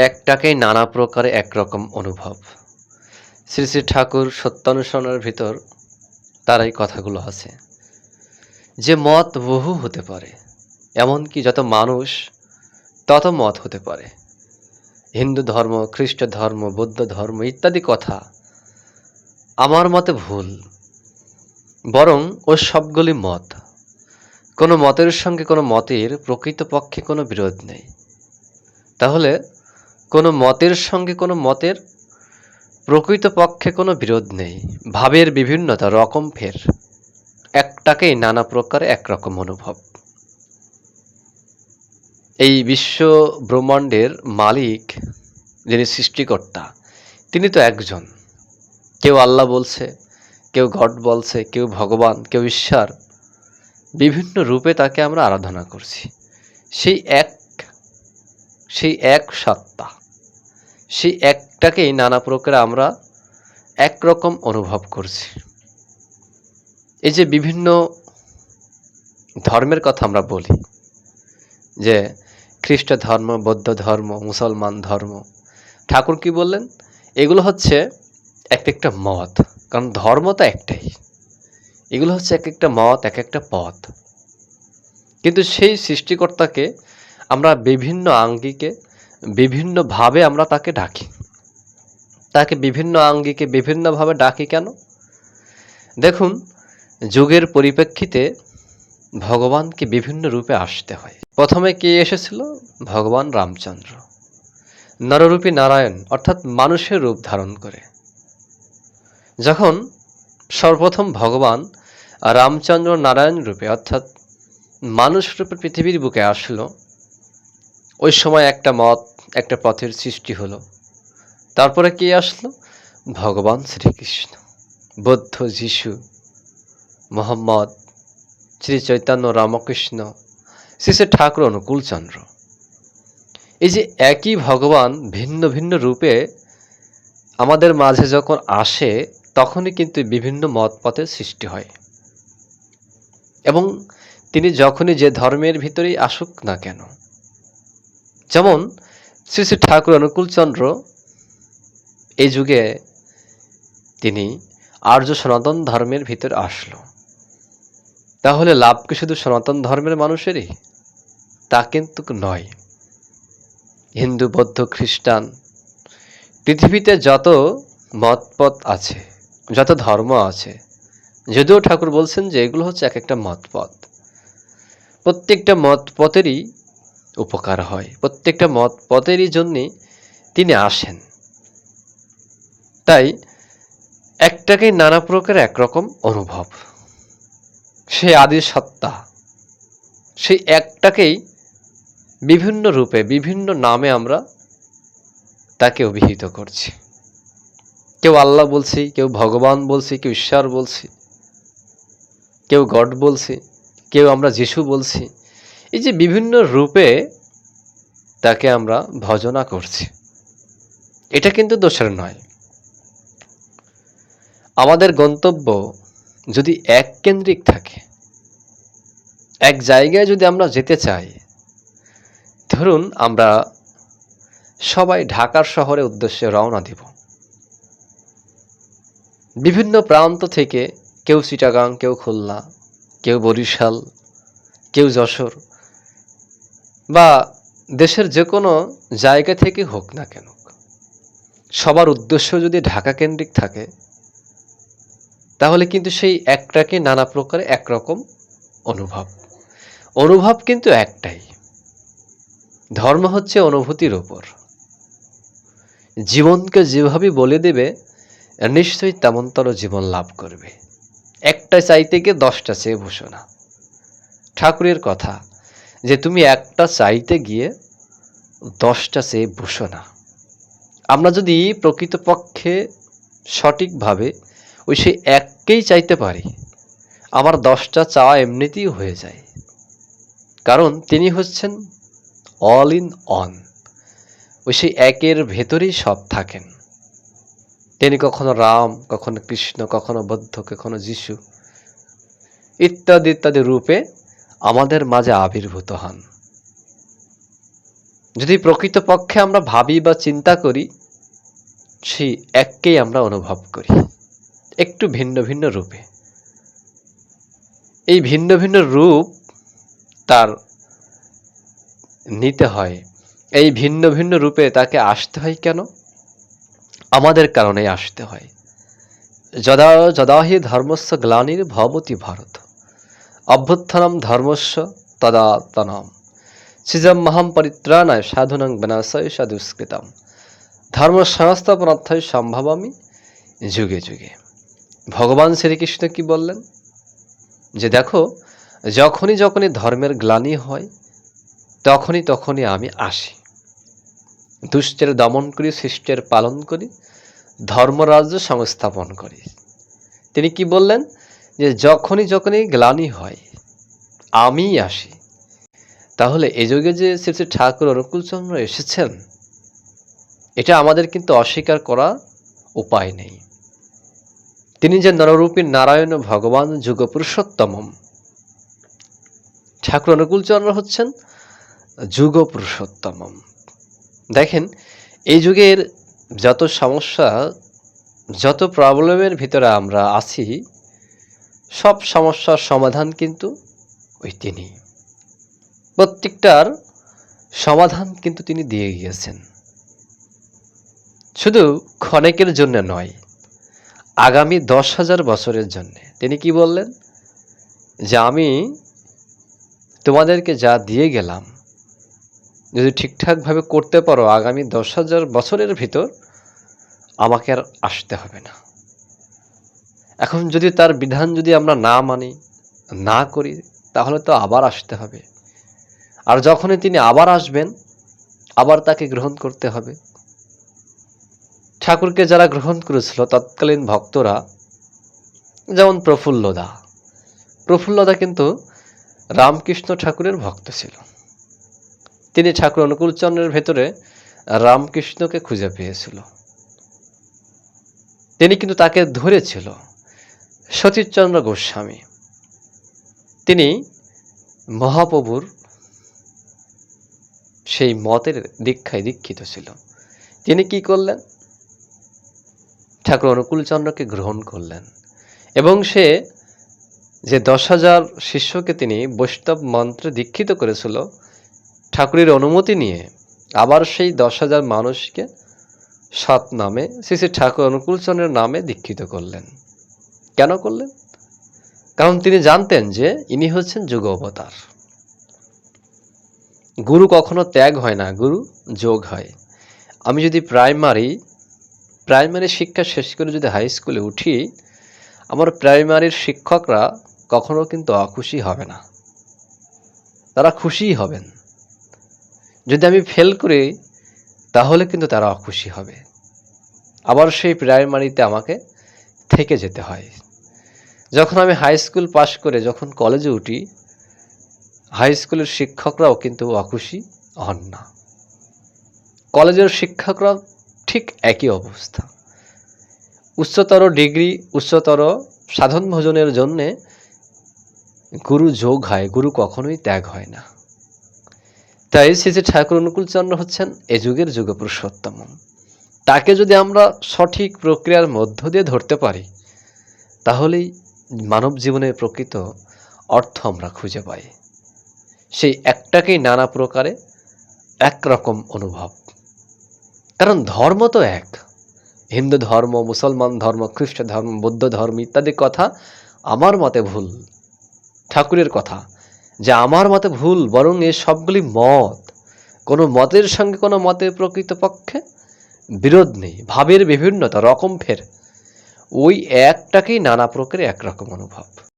একটাকেই নানা প্রকারে একরকম অনুভব। শ্রী শ্রী ঠাকুর সত্যানুসরণের ভিতর তার এই কথাগুলো আছে। যে মত বহু হতে পারে, এমনকি যত মানুষ, তত মত হতে পারে। হিন্দু ধর্ম, খ্রিস্ট ধর্ম, বৌদ্ধ ধর্ম ইত্যাদি কথা আমার মতে ভুল। বরং ও সবগুলি মত। কোনো মতের সঙ্গে কোনো মতের প্রকৃতপক্ষে কোনো বিরোধ নেই। তাহলে কোনো মতের সঙ্গে কোনো মতের প্রকৃতপক্ষে কোনো বিরোধ নেই। ভাবের বিভিন্নতা রকম ফের। একটাকেই নানা প্রকারে একরকম অনুভব। এই বিশ্ব ব্রহ্মাণ্ডের মালিক যিনি সৃষ্টিকর্তা, তিনি তো একজন। কেউ আল্লাহ বলছে, কেউ গড বলছে, কেউ ভগবান, কেউ ঈশ্বর। বিভিন্ন রূপে তাকে আমরা আরাধনা করছি। সেই এক সেই এক সত্তা। সেই একটাকেই নানা প্রকারে আমরা একরকম অনুভব করছি। এই যে বিভিন্ন ধর্মের কথা আমরা বলি, যে খ্রিস্ট ধর্ম, বৌদ্ধ ধর্ম, মুসলমান ধর্ম, ঠাকুর কি বললেন? এগুলো হচ্ছে এক একটা মত, কারণ ধর্ম তো একটাই। এগুলো হচ্ছে এক একটা মত, এক একটা পথ। কিন্তু সেই সৃষ্টিকর্তাকে আমরা বিভিন্ন আঙ্গিকে বিভিন্নভাবে আমরা তাকে ডাকি। তাকে বিভিন্ন আঙ্গিকে বিভিন্নভাবে ডাকি কেন? দেখুন, যুগের পরিপ্রেক্ষিতে ভগবানকে বিভিন্ন রূপে আসতে হয়। প্রথমে কে এসেছিল? ভগবান রামচন্দ্র। নররূপী নারায়ণ, অর্থাৎ মানুষের রূপ ধারণ করে। যখন সর্বপ্রথম ভগবান রামচন্দ্র নারায়ণ রূপে, অর্থাৎ মানুষ রূপে পৃথিবীর বুকে আসলো, ওই সময় একটা মত একটা পথের সৃষ্টি হলো। তারপরে কে আসলো? ভগবান শ্রীকৃষ্ণ, বৌদ্ধ যিশু, মোহাম্মদ, শ্রী চৈতন্য রামকৃষ্ণ, শ্রী শ্রী ঠাকুর অনুকূলচন্দ্র এই যে একই ভগবান ভিন্ন ভিন্ন রূপে আমাদের মাঝে যখন আসে, তখনই কিন্তু বিভিন্ন মত পথের সৃষ্টি হয়। এবং তিনি যখনই যে ধর্মের ভিতরেই আসুক না কেন, যেমন শ্রী শ্রী ঠাকুর অনুকূলচন্দ্র এই যুগে তিনি আর্য সনাতন ধর্মের ভিতরে আসলো। তাহলে লাভ কি শুধু সনাতন ধর্মের মানুষেরই? তা কিন্তু নয়। হিন্দু, বৌদ্ধ, খ্রিস্টান, পৃথিবীতে যত মতপথ আছে, যত ধর্ম আছে, যদিও ঠাকুর বলছেন যে এগুলো হচ্ছে এক একটা মতপথ। প্রত্যেকটা মত পথেরই উপকার হয়। প্রত্যেকটা মত পথেরই জন্যে তিনি আসেন। তাই একটাকেই নানা প্রকার একরকম অনুভব। সে আদি সত্তা। সেই একটাকেই বিভিন্ন রূপে, বিভিন্ন নামে আমরা তাকে অভিহিত করছি। কেউ আল্লাহ বলছি, কেউ ভগবান বলছি, কেউ ঈশ্বর বলছি, কেউ গড বলছি, কেউ আমরা যিশু বলছি। এই যে বিভিন্ন রূপে তাকে আমরা ভজনা করছি, এটা কিন্তু দোষের নয়। আমাদের গন্তব্য যদি এক কেন্দ্রিক থাকে, এক জায়গায় যদি আমরা যেতে চাই, ধরুন আমরা সবাই ঢাকার শহরে উদ্দেশ্যে রওনা দিব। বিভিন্ন প্রান্ত থেকে কেউ চিটাগাং, কেউ খুলনা, কেউ বরিশাল, কেউ যশোর বা দেশের যে কোনো জায়গা থেকে হোক না কেন, সবার উদ্দেশ্য যদি ঢাকা কেন্দ্রিক থাকে, তাহলে কিন্তু সেই একটাকে নানা প্রকারে একরকম অনুভব। অনুভব কিন্তু একটাই। ধর্ম হচ্ছে অনুভূতির ওপর জীবনকে যেভাবে বলে দেবে, নিশ্চয়ই তেমনতর জীবন লাভ করবে। একটা চাইতে গিয়ে দশটা চেয়ে না। ঠাকুরের কথা যে তুমি একটা চাইতে গিয়ে দশটা চেয়ে বসো না। আমরা যদি প্রকৃতপক্ষে সঠিকভাবে ওই সেই এককেই চাইতে পারি, আমার দশটা চাওয়া এমনিতেই হয়ে যায়। কারণ তিনি হচ্ছেন অল ইন অন ওই সেই একের ভেতরেই সব থাকেন। তিনি কখনো রাম, কখনো কৃষ্ণ, কখনো বৌদ্ধ, কখনো যিশু, ইত্যাদি ইত্যাদি রূপে আমাদের মাঝে আবির্ভূত হন। যদি প্রকৃতপক্ষে আমরা ভাবি বা চিন্তা করি, সেই এককেই আমরা অনুভব করি, একটু ভিন্ন ভিন্ন রূপে। এই ভিন্ন ভিন্ন রূপ তার নিতে হয়। এই ভিন্ন ভিন্ন রূপে তাকে আসতে হয় কেন? আমাদের কারণে আসতে হয়। যদা, যদাহি ধর্মস্য গ্লানির ভবতি ভারত। অভ্যুত্থানম ধর্মস্য তদাতনম সিজম মহাম পরিত্রাণায় সাধুনং বিনাশয় সাধুষ্কৃতম ধর্ম সংস্থাপনার্থই সম্ভবামি যুগে যুগে। ভগবান শ্রীকৃষ্ণ কি বললেন? যে দেখো, যখনই যখনই ধর্মের গ্লানি হয়, তখনই তখনই আমি আসি। দুষ্টের দমন করি শিষ্টের পালন করি, ধর্মরাজ্য সংস্থাপন করি। তিনি কি বললেন? যে যখনই যখনই গ্লানি হয় আমি আসি। তাহলে এ যুগে যে শ্রী শ্রী ঠাকুর অনুকূলচন্দ্র এসেছেন, এটা আমাদের কিন্তু অস্বীকার করা উপায় নেই। তিনি যে নররূপী নারায়ণ ভগবান যুগ পুরুষোত্তমম ঠাকুর অনুকূলচন্দ্র হচ্ছেন যুগ পুরুষোত্তমম দেখেন, এই যুগের যত সমস্যা, যত প্রবলেমের ভিতরে আমরা আছি সব সমস্যার সমাধান কিন্তু ওই তিনি। প্রত্যেকটার সমাধান কিন্তু তিনি দিয়ে গিয়েছেন। শুধু ক্ষণেকের জন্য নয়, আগামী দশ হাজার বছরের জন্য। তিনি কি বললেন? যে আমি তোমাদেরকে যা দিয়ে গেলাম, যদি ঠিকঠাকভাবে করতে পারো, আগামী দশ হাজার বছরের ভিতর আমাকে আর আসতে হবে না। এখন যদি তার বিধান যদি আমরা না মানি, না করি, তাহলে তো আবার আসতে হবে। আর যখনই তিনি আবার আসবেন, আবার তাকে গ্রহণ করতে হবে। ঠাকুরকে যারা গ্রহণ করেছিল, তৎকালীন ভক্তরা, যেমন প্রফুল্লদা। প্রফুল্লদা কিন্তু রামকৃষ্ণ ঠাকুরের ভক্ত ছিল। তিনি ঠাকুর অনুকূলচন্দ্রের ভেতরে রামকৃষ্ণকে খুঁজে পেয়েছিল। তিনি কিন্তু তাকে ধরেছিল। সতীশচন্দ্র গোস্বামী। তিনি মহাপ্রভুর সেই মতের দীক্ষায় দীক্ষিত ছিল। তিনি কি করলেন? ঠাকুর অনুকূলচন্দ্রকে গ্রহণ করলেন এবং সে যে দশ হাজার শিষ্যকে তিনি বৈষ্ণব মন্ত্রে দীক্ষিত করেছিল, ঠাকুরের অনুমতি নিয়ে আবার সেই দশ হাজার মানুষকে সৎ নামে, শ্রী শ্রী ঠাকুর অনুকূলচন্দ্রের নামে দীক্ষিত করলেন। কেন করলেন? কারণ তিনি জানতেন যে ইনি হচ্ছেন যুগ অবতার। গুরু কখনো ত্যাগ হয় না, গুরু যোগ হয়। আমি যদি প্রাইমারি প্রাইমারি শিক্ষা শেষ করে যদি হাই স্কুলে উঠি, আমার প্রাইমারির শিক্ষকরা কখনো কিন্তু অখুশি হবে না। তারা খুশিই হবেন। যদি আমি ফেল করি, তাহলে কিন্তু তারা অখুশি হবে। আবার সেই প্রাইমারিতে আমাকে থেকে যেতে হয়। যখন আমি হাই স্কুল পাশ করে যখন কলেজে উঠি হাই স্কুলের শিক্ষকরাও কিন্তু অখুশি হন না কলেজের শিক্ষকরা ঠিক একই অবস্থা। উচ্চতর ডিগ্রি, উচ্চতর সাধন ভোজনের জন্যে গুরু যোগ হয়, গুরু কখনোই ত্যাগ হয় না। তাই শ্রী ঠাকুর অনুকূলচন্দ্র হচ্ছেন এ যুগের যুগ পুরুষোত্তম তাকে যদি আমরা সঠিক প্রক্রিয়ার মধ্য দিয়ে ধরতে পারি, তাহলেই মানব জীবনের প্রকৃত অর্থ আমরা খুঁজে পাই। সেই একটাকেই নানা প্রকারে একরকম অনুভব। কারণ ধর্ম তো এক। হিন্দু ধর্ম, মুসলমান ধর্ম, খ্রিস্ট ধর্ম, বৌদ্ধ ধর্ম ইত্যাদি কথা আমার মতে ভুল, ঠাকুরের কথা। যে আমার মতে ভুল, বরং এ সবগুলি মত। কোনো মতের সঙ্গে কোনো মতের প্রকৃতপক্ষে বিরোধ নেই। ভাবের বিভিন্নতা, রকম ফের ওই একটাকেই নানা প্রকারে একরকম অনুভব।